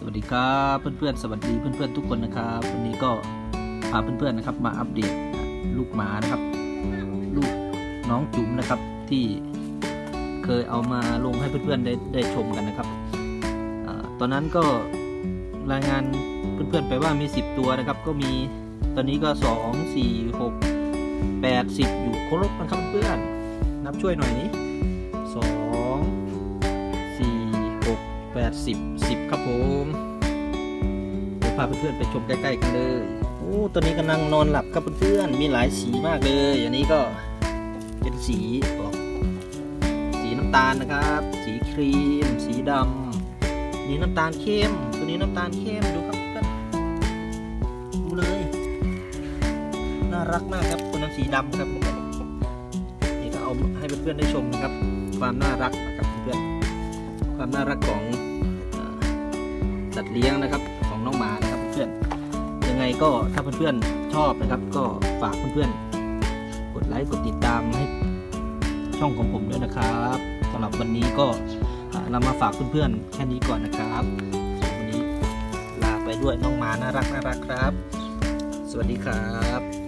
สวัสดีครับเพื่อนๆสวัสดีเพื่อนๆทุกคนนะครับวันนี้ก็พาเพื่อนๆนะครับ มาอัปเดตลูกหมานะครับ ลูกน้องจุ๋มนะครับที่เคยเอามาลงให้เพื่อนๆได้ได้ชมกันนะครับอตอนนั้นก็รายงานเพื่อนๆไปว่ามี 10 ตัวนะครับ ก็มีตอนนี้ก็ 2 4 6 8 10 อยู่ครบนะครับเพื่อนๆนับช่วยหน่อยนี้ ดสิบสิบครับผมเดี๋ยวพาเพื่อนๆไปชมใกล้ๆกันเลยโอ้ตัวนี้กำลังนอนหลับครับเพื่อนๆมีหลายสีมากเลยอันนี้ก็เป็นสีออกสีน้ำตาลนะครับ สีครีม สีดำนี่น้ำตาลเข้ม ตัวนี้น้ำตาลเข้มดูครับเพื่อนดูเลย น่ารักมากครับตัวนั้นสีดำครับนี่ก็เอาให้เพื่อนๆได้ชมนะครับ ความน่ารักนะครับเพื่อนๆ ความน่ารักของสัตว์เลี้ยงนะครับของน้องหมานะครับเพื่อนยังไงก็ถ้าเพื่อนๆชอบนะครับ ก็ฝากเพื่อนๆกดไลค์กดติดตามให้ช่องของผมด้วยนะครับสำหรับวันนี้ก็อ่านำมาฝากเพื่อนๆแค่นี้ก่อนนะครับวันนี้ลาไปด้วยน้องหมาน่ารักน่ารักครับ สวัสดีครับ